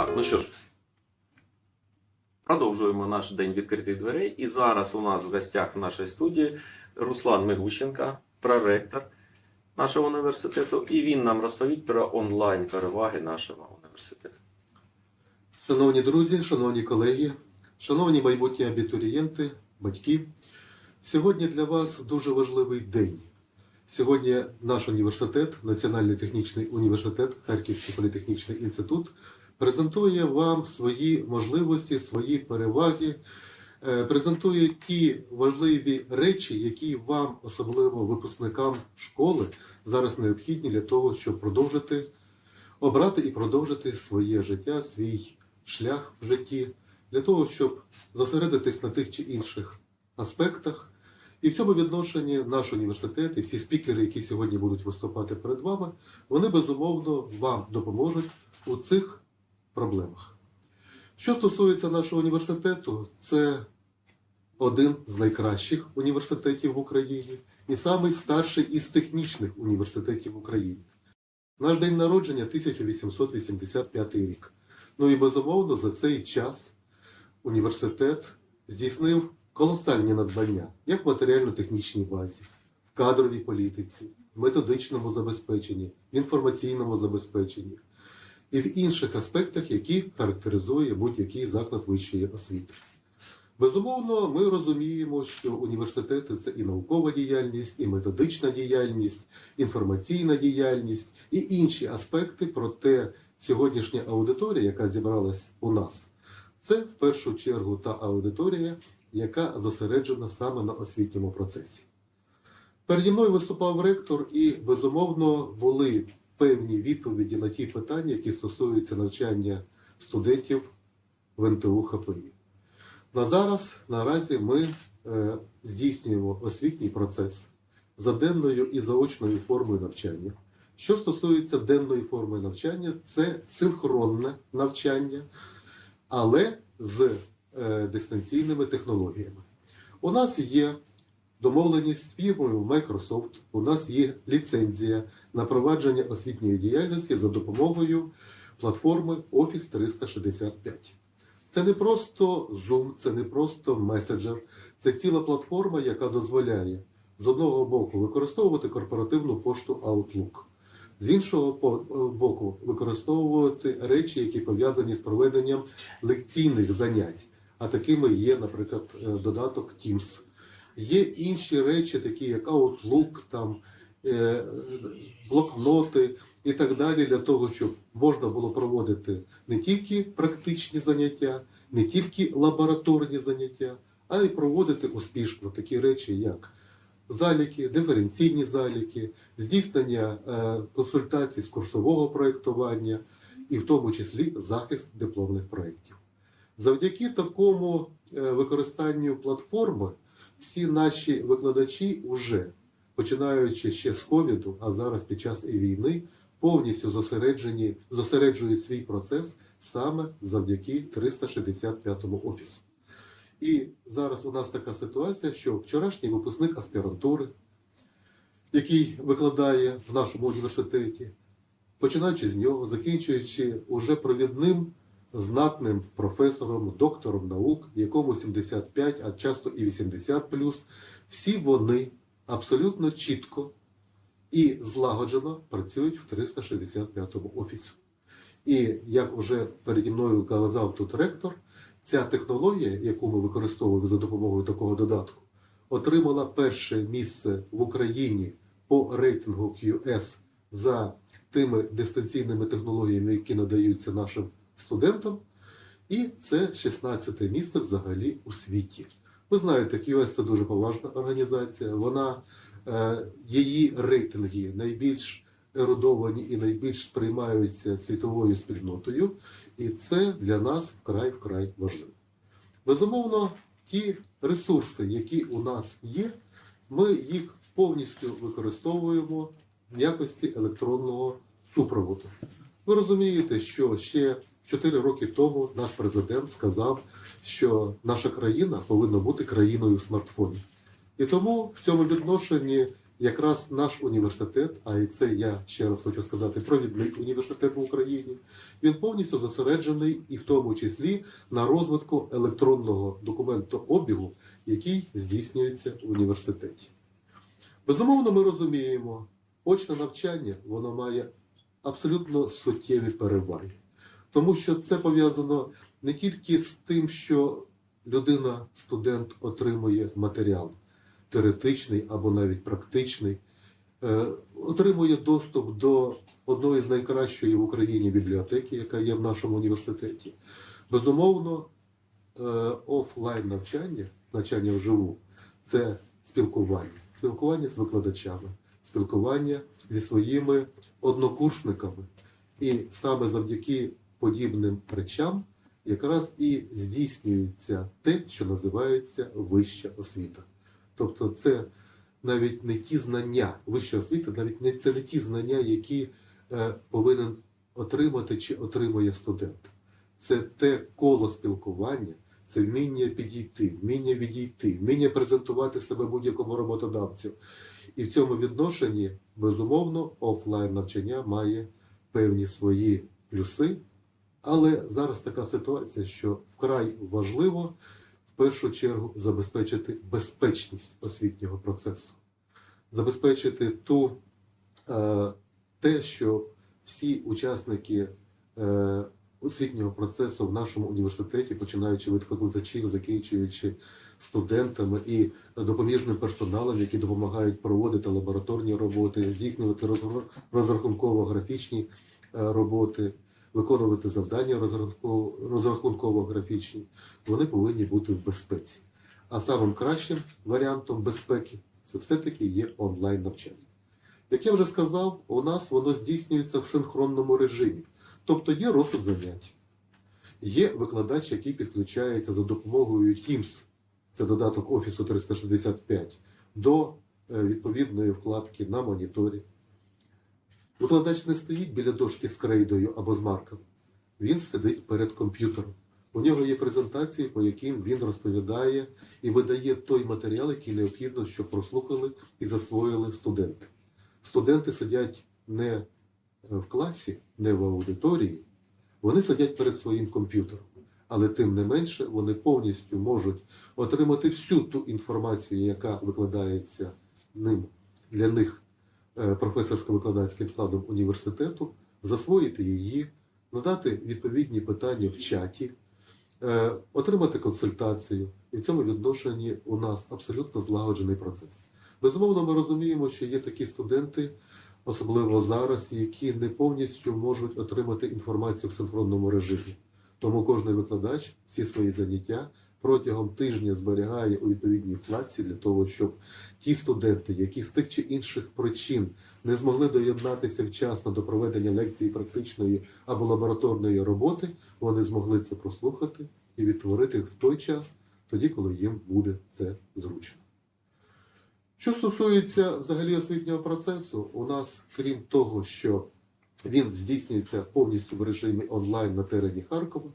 Так, ну що ж, продовжуємо наш день відкритих дверей. І зараз у нас в гостях в нашій студії Руслан Мигущенка, проректор нашого університету, і він нам розповість про онлайн переваги нашого університету. Шановні друзі, шановні колеги, шановні майбутні абітурієнти, батьки, сьогодні для вас дуже важливий день. Сьогодні наш університет, Національний технічний університет, Харківський політехнічний інститут, презентує вам свої можливості, свої переваги, е, презентує ті важливі речі, які вам, особливо випускникам школи, зараз необхідні для того, щоб продовжити обрати і продовжити своє життя, свій шлях в житті, для того, щоб зосередитись на тих чи інших аспектах. І в цьому відношенні наш університет і всі спікери, які сьогодні будуть виступати перед вами, вони безумовно вам допоможуть у цих проблемах. Що стосується нашого університету, це один з найкращих університетів в Україні і самий старший із технічних університетів в Україні. Наш день народження 1885 рік. Ну і безумовно за цей час університет здійснив колосальні надбання як в матеріально-технічній базі, в кадровій політиці, в методичному забезпеченні, в інформаційному забезпеченні і в інших аспектах, які характеризує будь-який заклад вищої освіти. Безумовно, ми розуміємо, що університети це і наукова діяльність, і методична діяльність, інформаційна діяльність і інші аспекти. Проте сьогоднішня аудиторія, яка зібралась у нас, це в першу чергу та аудиторія, яка зосереджена саме на освітньому процесі. Переді мною виступав ректор, і безумовно були певні відповіді на ті питання, які стосуються навчання студентів в НТУ ХПІ. На зараз наразі ми е, здійснюємо освітній процес за денною і заочною формою навчання. Що стосується денної форми навчання, це синхронне навчання, але з е, дистанційними технологіями. У нас є домовленість з фірмою Microsoft, у нас є ліцензія на провадження освітньої діяльності за допомогою платформи Office 365. Це не просто Zoom, це не просто меседжер, це ціла платформа, яка дозволяє з одного боку використовувати корпоративну пошту Outlook, з іншого боку використовувати речі, які пов'язані з проведенням лекційних занять. А такими є, наприклад, е, додаток Teams. Є інші речі, такі як Outlook, там, е, блокноти і так далі, для того, щоб можна було проводити не тільки практичні заняття, не тільки лабораторні заняття, а й проводити успішно такі речі, як заліки, диференційні заліки, здійснення е, консультацій з курсового проєктування і в тому числі захист дипломних проєктів. Завдяки такому е, використанню платформи всі наші викладачі вже починаючи ще з ковіду, а зараз під час і війни, повністю зосереджені, зосереджують свій процес саме завдяки 365 офісу. І зараз у нас така ситуація, що вчорашній випускник аспірантури, який викладає в нашому університеті, починаючи з нього, закінчуючи уже провідним знатним професором, доктором наук, якому 75, а часто і 80 плюс, всі вони абсолютно чітко і злагоджено працюють в 365 офісі. І як вже переді мною казав тут ректор, ця технологія, яку ми використовуємо за допомогою такого додатку, отримала перше місце в Україні по рейтингу QS за тими дистанційними технологіями, які надаються нашим студентам. І це 16 місце взагалі у світі. Ви знаєте, QS це дуже поважна організація. Вона е, її рейтинги найбільш ерудовані і найбільш сприймаються світовою спільнотою, і це для нас вкрай вкрай важливо. Безумовно, ті ресурси, які у нас є, ми їх повністю використовуємо в якості електронного супроводу. Ви розумієте, що ще 4 роки тому наш президент сказав, що наша країна повинна бути країною смартфонів. І тому в цьому відношенні якраз наш університет, а і це я ще раз хочу сказати, провідний університет в Україні, він повністю зосереджений і в тому числі на розвитку електронного документообігу, який здійснюється в університеті. Безумовно, ми розуміємо, очне навчання воно має абсолютно суттєві переваги, тому що це пов'язано не тільки з тим, що людина, студент отримує матеріал теоретичний або навіть практичний, е, отримує доступ до одної з найкращої в Україні бібліотеки, яка є в нашому університеті. Безумовно, е, офлайн навчання, навчання вживу, це спілкування, спілкування з викладачами, спілкування зі своїми однокурсниками. І саме завдяки подібним речам якраз і здійснюється те, що називається вища освіта. Тобто, це навіть не ті знання, вища освіта, навіть не це не ті знання, які е, повинен отримати чи отримує студент. Це те коло спілкування, це вміння підійти, вміння відійти, вміння презентувати себе будь-якому роботодавцю. І в цьому відношенні, безумовно, офлайн навчання має певні свої плюси. Але зараз така ситуація, що вкрай важливо в першу чергу забезпечити безпечність освітнього процесу, забезпечити ту, е, те, що всі учасники е, освітнього процесу в нашому університеті, починаючи від викладачів, закінчуючи студентами і допоміжним персоналом, які допомагають проводити лабораторні роботи, здійснювати розрахунково-графічні е, роботи, виконувати завдання розрахунково- розрахунково-графічні, вони повинні бути в безпеці. А самим кращим варіантом безпеки це все-таки є онлайн навчання. Як я вже сказав, у нас воно здійснюється в синхронному режимі. Тобто є розклад занять, є викладач, який підключається за допомогою Teams, це додаток Офісу 365, до е, відповідної вкладки на моніторі. Викладач не стоїть біля дошки з крейдою або з марком. Він сидить перед комп'ютером. У нього є презентації, по яким він розповідає і видає той матеріал, який необхідно, щоб прослухали і засвоїли студенти. Студенти сидять не в класі, не в аудиторії, вони сидять перед своїм комп'ютером. Але тим не менше вони повністю можуть отримати всю ту інформацію, яка викладається ним для них е, професорсько-викладацьким складом університету, засвоїти її, надати відповідні питання в чаті, е, отримати консультацію. І в цьому відношенні у нас абсолютно злагоджений процес. Безумовно, ми розуміємо, що є такі студенти, особливо зараз, які не повністю можуть отримати інформацію в синхронному режимі. Тому кожен викладач всі свої заняття протягом тижня зберігає у відповідній вкладці для того, щоб ті студенти, які з тих чи інших причин не змогли доєднатися вчасно до проведення лекції практичної або лабораторної роботи, вони змогли це прослухати і відтворити в той час, тоді, коли їм буде це зручно. Що стосується взагалі освітнього процесу, у нас, крім того, що він здійснюється повністю в режимі онлайн на терені Харкова,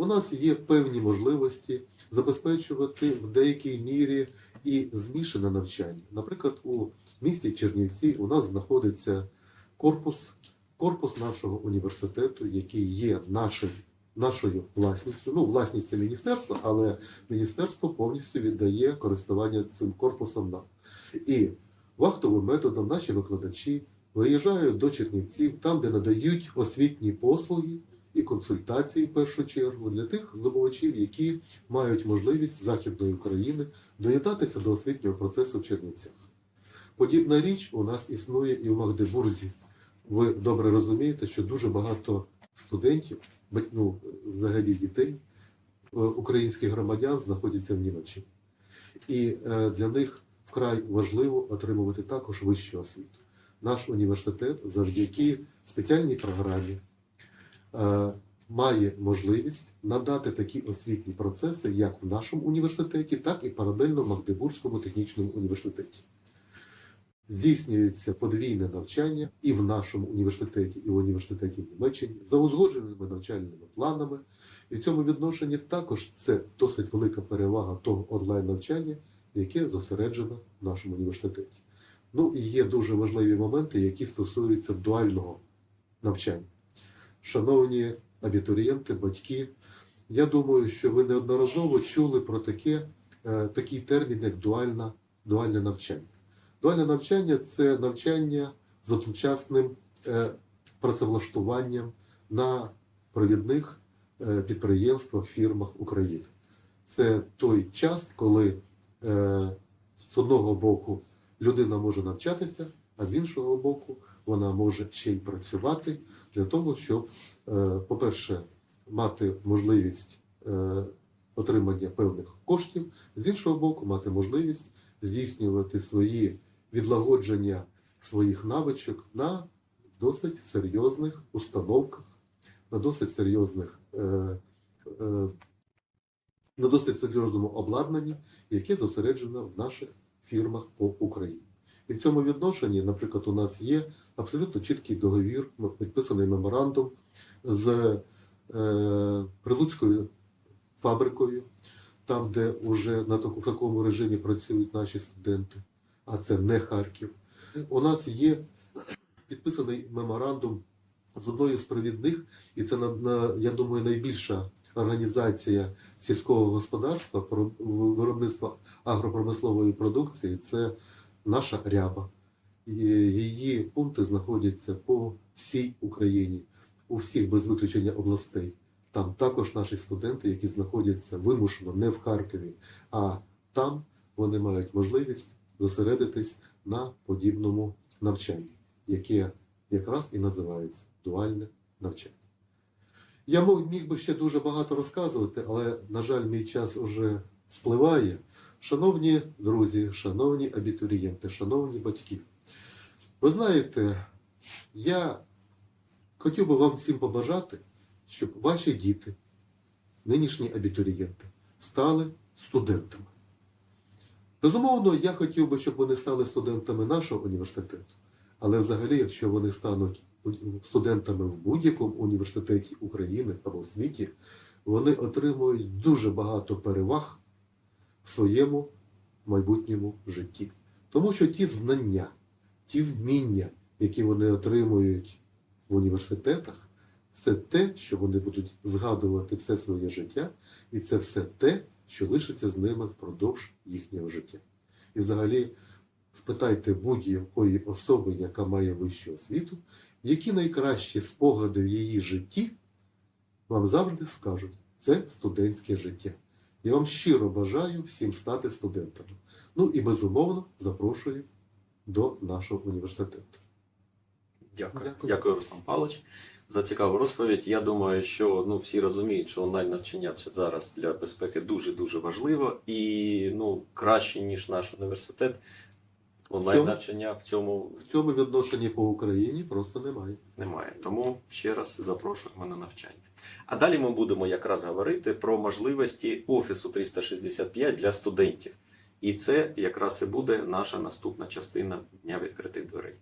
у нас є певні можливості забезпечувати в деякій мірі і змішане навчання. Наприклад, у місті Чернівці у нас знаходиться корпус, корпус нашого університету, який є нашим, нашою власністю. Ну, власність це міністерство, але міністерство повністю віддає користування цим корпусом нам. І вахтовим методом наші викладачі виїжджають до Чернівців, там, де надають освітні послуги і консультації в першу чергу для тих здобувачів, які мають можливість з Західної України доєднатися до освітнього процесу в Чернівцях. Подібна річ у нас існує і в Магдебурзі. Ви добре розумієте, що дуже багато студентів, ну, взагалі дітей, е, українських громадян знаходяться в Німеччині. І е, для них вкрай важливо отримувати також вищу освіту. Наш університет завдяки спеціальній програмі має можливість надати такі освітні процеси як в нашому університеті, так і паралельно в Магдебурзькому технічному університеті. Здійснюється подвійне навчання і в нашому університеті, і в університеті Німеччини за узгодженими навчальними планами. І в цьому відношенні також це досить велика перевага того онлайн навчання, яке зосереджено в нашому університеті. Ну і є дуже важливі моменти, які стосуються дуального навчання. Шановні абітурієнти, батьки, я думаю, що ви неодноразово чули про таке, е, такий термін, як дуальна, дуальне навчання. Дуальне навчання це навчання з одночасним е, працевлаштуванням на провідних е, підприємствах, фірмах України. Це той час, коли з одного боку людина може навчатися, а з іншого боку, вона може ще й працювати для того, щоб, е, по-перше, мати можливість е, отримання певних коштів, з іншого боку, мати можливість здійснювати свої відлагодження своїх навичок на досить серйозних установках, на досить серйозних. Е, на досить серйозному обладнанні, яке зосереджено в наших фірмах по Україні. І в цьому відношенні, наприклад, у нас є абсолютно чіткий договір, підписаний меморандум з е, Прилуцькою фабрикою, там, де вже на таку, в такому режимі працюють наші студенти, а це не Харків. У нас є підписаний меморандум з одною з провідних, і це на, я думаю, найбільша організація сільського господарства, виробництва агропромислової продукції це наша ряба. Її пункти знаходяться по всій Україні, у всіх без виключення областей. Там також наші студенти, які знаходяться вимушено не в Харкові, а там вони мають можливість зосередитись на подібному навчанні, яке якраз і називається дуальне навчання. Я міг би ще дуже багато розказувати, але, на жаль, мій час уже спливає. Шановні друзі, шановні абітурієнти, шановні батьки, ви знаєте, я хотів би вам всім побажати, щоб ваші діти, нинішні абітурієнти, стали студентами. Безумовно, я хотів би, щоб вони стали студентами нашого університету, але взагалі, якщо вони стануть студентами в будь-якому університеті України або світі, вони отримують дуже багато переваг в своєму майбутньому житті. Тому що ті знання, ті вміння, які вони отримують в університетах, це те, що вони будуть згадувати все своє життя, і це все те, що лишиться з ними впродовж їхнього життя. І взагалі спитайте будь-якої особи, яка має вищу освіту, які найкращі спогади в її житті вам завжди скажуть, це студентське життя. Я вам щиро бажаю всім стати студентами. Ну і безумовно запрошую до нашого університету. Дякую. Дякую. Дякую, Руслан Павлович, за цікаву розповідь. Я думаю, що ну, всі розуміють, що онлайн навчання це зараз для безпеки дуже-дуже важливо і ну, краще, ніж наш університет. Онлайн навчання в цьому В цьому відношенні по Україні просто немає. немає. Тому ще раз запрошуємо на навчання. А далі ми будемо якраз говорити про можливості Офісу 365 для студентів. І це якраз і буде наша наступна частина Дня відкритих дверей.